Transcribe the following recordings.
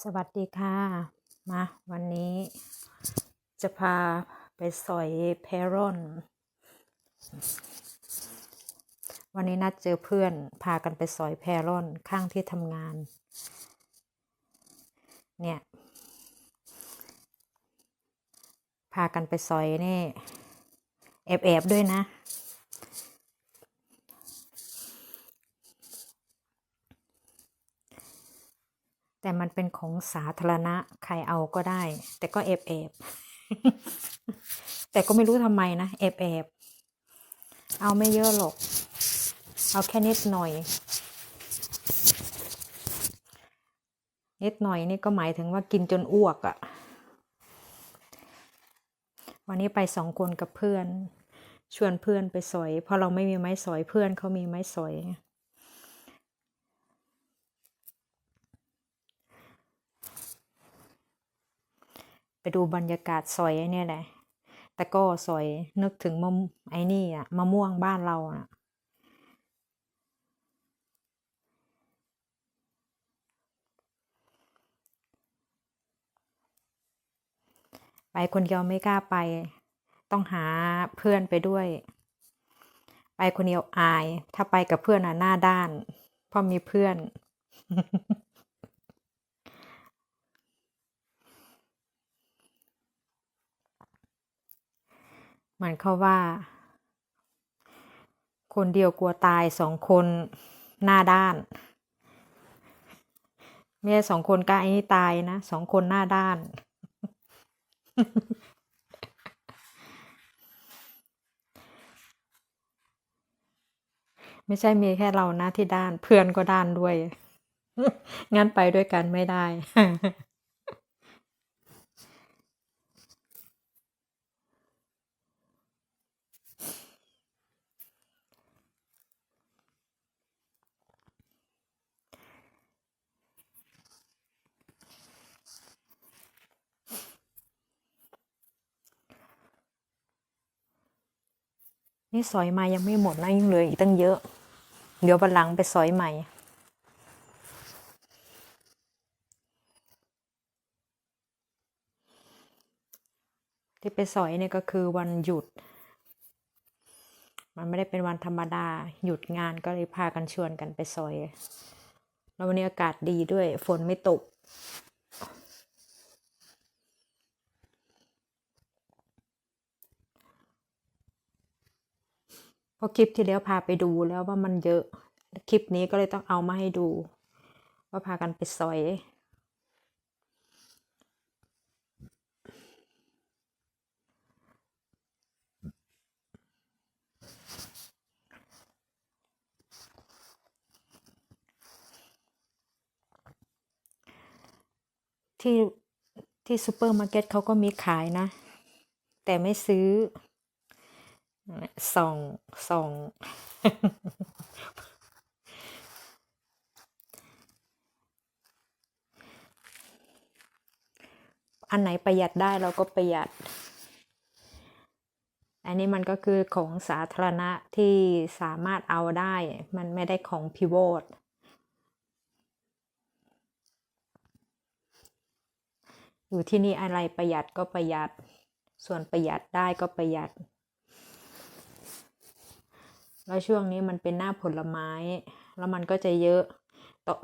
สวัสดีค่ะมาวันนี้จะพาไปสอยเพรอน วันนี้นัดเจอเพื่อนพากันไปสอยแพรอนข้างที่ทำงาน เนี่ย พากันไปสอยนี่แอบแอบๆด้วยนะ แต่มันเป็นของสาธารณะใครเอาก็ได้ แต่ก็แอบแอบแต่ก็ไม่รู้ทำไมนะแอบแอบเอาไม่เยอะหรอก เอาแค่นิดหน่อย นิดหน่อยนี่ก็หมายถึงว่ากินจนอ้วกอะ่ะ วันนี้ไปสองคนกับเพื่อน ชวนเพื่อนไปสอย เพราะเราไม่มีไม้สอยเพื่อนเขามีไม้สอย ไปดูบรรยากาศซอยไอ้เนี่ยแหละแต่ก็ซอยนึกถึงมะไอ้นี่อะมะม่วงบ้านเราอะไปคนเดียวไม่กล้าไป ต้องหาเพื่อนไปด้วย ไปคนเดียวอาย ถ้าไปกับเพื่อนอะหน้าด้าน เพราะมีเพื่อน มือนเขาว่า คนเดียวกลัวตายสองคนหน้าด้านไม่ใช่สองคนกล้าไอ้นี่ตายนะสองคนหน้าด้าน ไม่ใช่มีแค่เรานะที่ด้านเพื่อนก็ด้านด้วย งั้นไปด้วยกันไม่ได้ นี่สอยมายังไม่หมดนะยังเหลืออีกตั้งเยอะ เดี๋ยววันหลังไปสอยใหม่ ที่ไปสอยเนี่ยก็คือวันหยุด มันไม่ได้เป็นวันธรรมดา หยุดงานก็เลยพากันชวนกันไปสอย แล้ววันนี้อากาศดีด้วย ฝนไม่ตก ราะคลิปที่แล้วพาไปดูแล้วว่ามันเยอะ คลิปนี้ก็เลยต้องเอามาให้ดู ว่าพากันไปสอยที่ที่ซูเปอร์มาร์เก็ตเขาก็มีขายนะ แต่ไม่ซื้อ ส่องส่องอันไหนประหยัดได้เราก็ประหยัด อันนี้มันก็คือของสาธารณะที่สามารถเอาได้ มันไม่ได้ของพิโวตอยู่ที่นี่อะไรประหยัดก็ประหยัด ส่วนประหยัดได้ก็ประหยัด แล้วช่วงนี้มันเป็นหน้าผลไม้ แล้วมันก็จะเยอะต่อ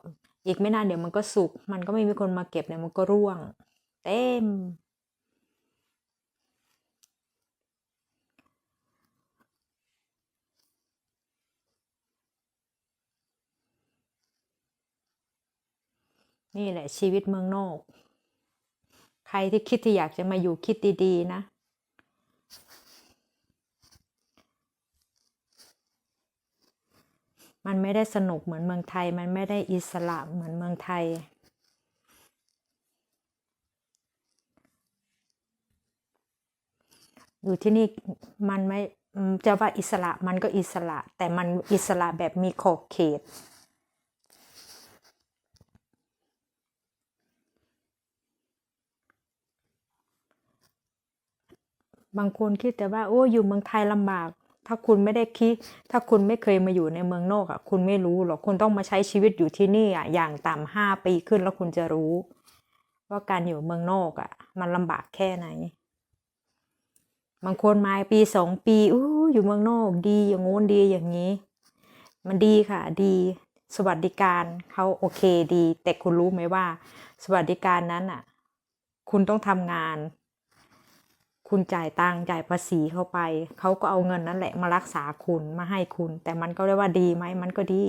อีกไม่นานเดี๋ยวมันก็สุก มันก็ไม่มีคนมาเก็บเนี่ยมันก็ร่วง เต็ม นี่แหละชีวิตเมืองนอก ใครที่คิดที่อยากจะมาอยู่คิดดีๆนะ มันไม่ได้สนุกเหมือนเมืองไทย มันไม่ได้อิสระเหมือนเมืองไทย อยู่ที่นี่มันไม่จะว่าอิสระมันก็อิสระ แต่มันอิสระแบบมีขอบเขตบางคนคิดแต่ว่าโอ้อยู่เมืองไทยลำบาก ถ้าคุณไม่ได้คิด ถ้าคุณไม่เคยมาอยู่ในเมืองนอกอะ คุณไม่รู้หรอก คุณต้องมาใช้ชีวิตอยู่ที่นี่อะ อย่างต่ำห้าปีขึ้นแล้วคุณจะรู้ ว่าการอยู่เมืองนอกอะ มันลำบากแค่ไหน บางคนมาปีสองปีอู้อยู่เมืองนอกดีอย่างงู้นดีอย่างนี้ มันดีค่ะ ดีสวัสดิการเขาโอเคดี แต่คุณรู้ไหมว่า สวัสดิการนั้นอะ คุณต้องทำงาน คุณจ่ายตังจ่ายภาษีเข้าไป เขาก็เอาเงินนั่นแหละมารักษาคุณมาให้คุณ แต่มันก็เรียกว่าดีไหมมันก็ดี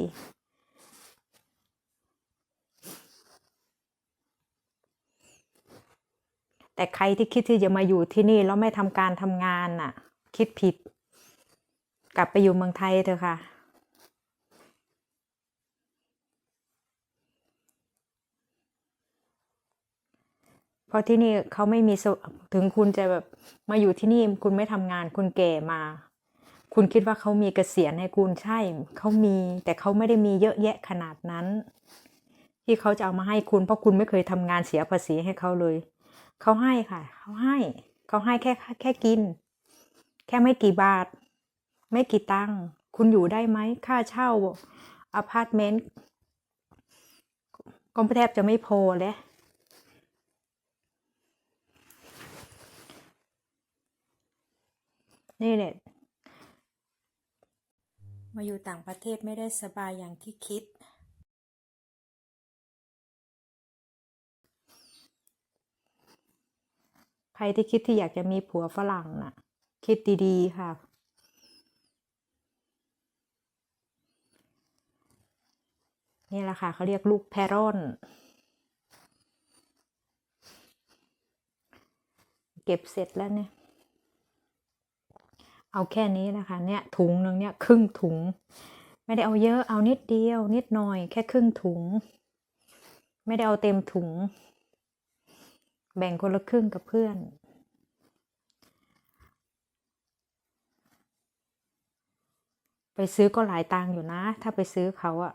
แต่ใครที่คิดที่จะมาอยู่ที่นี่แล้วไม่ทำการทำงานน่ะ คิดผิด กลับไปอยู่เมืองไทยเถอะค่ะ เพราะที่นี่เขาไม่มีถึงคุณจะแบบมาอยู่ที่นี่คุณไม่ทำงานคุณแก่มา คุณคิดว่าเขามีเกษียณให้คุณใช่เขามี แต่เขาไม่ได้มีเยอะแยะขนาดนั้น ที่เขาจะเอามาให้คุณเพราะคุณไม่เคยทำงานเสียภาษีให้เขาเลยเขาให้ค่ะเขาให้เขาให้แค่แค่กิน แค่ไม่กี่บาท ไม่กี่ตังค์คุณอยู่ได้ไหมค่าเช่าอพาร์ตเมนต์ก็แทบจะไม่พอแล้ว นี่แหละมาอยู่ต่างประเทศไม่ได้สบายอย่างที่คิด ใครที่คิดที่อยากจะมีผัวฝรั่งน่ะ คิดดีๆค่ะ นี่แหละค่ะเขาเรียกลูกแพรอนเก็บเสร็จแล้วเนี่ย เอาแค่นี้นะคะ เนี่ยถุงหนึ่งเนี่ยครึ่งถุง ไม่ได้เอาเยอะเอานิดเดียว นิดหน่อย แค่ครึ่งถุง ไม่ได้เอาเต็มถุง แบ่งคนละครึ่งกับเพื่อนไปซื้อก็หลายตังค์อยู่นะ ถ้าไปซื้อเขาอะ